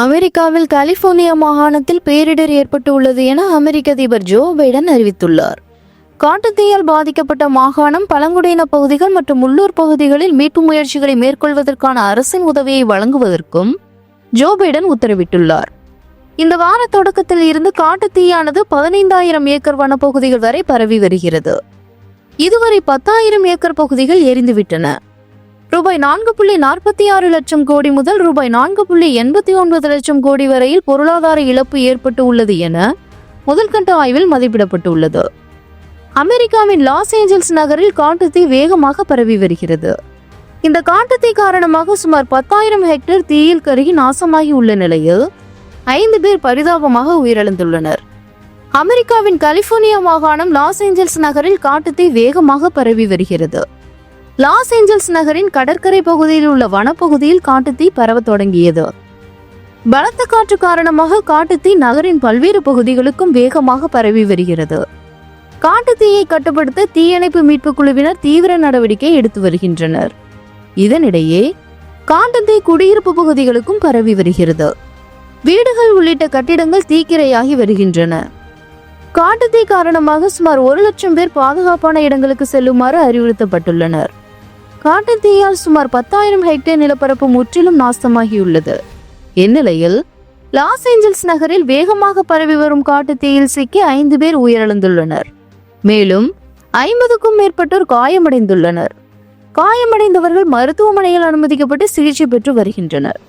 அமெரிக்காவில் கலிபோர்னியா மாகாணத்தில் பேரிடர் ஏற்பட்டுள்ளது என அமெரிக்க அதிபர் ஜோ பைடன் அறிவித்துள்ளார். காட்டுத்தீயால் பாதிக்கப்பட்ட மாகாணம் பழங்குடியின பகுதிகள் மற்றும் உள்ளூர் பகுதிகளில் மீட்பு முயற்சிகளை மேற்கொள்வதற்கான அரசின் உதவியை வழங்குவதற்கும் ஜோ பைடன் உத்தரவிட்டுள்ளார். இந்த வார தொடக்கத்தில் இருந்து காட்டுத்தீயானது பதினைந்தாயிரம் ஏக்கர் வனப்பகுதிகள் வரை பரவி வருகிறது. இதுவரை பத்தாயிரம் ஏக்கர் பகுதிகள் எரிந்துவிட்டன. ரூபாய் நான்கு புள்ளி நாற்பத்தி ஆறு லட்சம் கோடி முதல் ரூபாய் நான்கு புள்ளி எண்பத்தி ஒன்பது லட்சம் கோடி வரையில் பொருளாதார இழப்பு ஏற்பட்டு உள்ளது என முதல்கட்ட ஆய்வில் மதிப்பிடப்பட்டுள்ளது. அமெரிக்காவின் லாஸ் ஏஞ்சல்ஸ் நகரில் காட்டுத்தீ வேகமாக பரவி வருகிறது. இந்த காட்டுத்தீ காரணமாக சுமார் பத்தாயிரம் ஹெக்டேர் தீயில் கருகி நாசமாகி உள்ள நிலையில் ஐந்து பேர் பரிதாபமாக உயிரிழந்துள்ளனர். அமெரிக்காவின் கலிபோர்னியா மாகாணம் லாஸ் ஏஞ்சல்ஸ் நகரில் காட்டுத்தீ வேகமாக பரவி வருகிறது. லாஸ் ஏஞ்சல்ஸ் நகரின் கடற்கரை பகுதியில் உள்ள வனப்பகுதியில் காட்டுத்தீ பரவத் தொடங்கியது. பலத்த காற்று காரணமாக காட்டுத்தீ நகரின் பல்வேறு பகுதிகளுக்கும் வேகமாக பரவி வருகிறது. காட்டுத்தீயை கட்டுப்படுத்த தீயணைப்பு மீட்பு குழுவினர் தீவிர நடவடிக்கை எடுத்து வருகின்றனர். இதனிடையே காட்டுத்தீ குடியிருப்பு பகுதிகளுக்கும் பரவி வருகிறது. வீடுகள் உள்ளிட்ட கட்டிடங்கள் தீக்கிரையாகி வருகின்றன. காட்டுத்தீ காரணமாக சுமார் ஒரு லட்சம் பேர் பாதுகாப்பான இடங்களுக்கு செல்லுமாறு அறிவுறுத்தப்பட்டுள்ளனர். காட்டுத்தீயால் சுமார் பத்தாயிரம் ஹெக்டேர் நிலப்பரப்பு முற்றிலும் நாசமாகியுள்ளது. இந்நிலையில் லாஸ் ஏஞ்சல்ஸ் நகரில் வேகமாக பரவி வரும் காட்டுத்தீயில் சிக்கி ஐந்து பேர் உயிரிழந்துள்ளனர். மேலும் ஐம்பதுக்கும் மேற்பட்டோர் காயமடைந்துள்ளனர். காயமடைந்தவர்கள் மருத்துவமனையில் அனுமதிக்கப்பட்டு சிகிச்சை பெற்று வருகின்றனர்.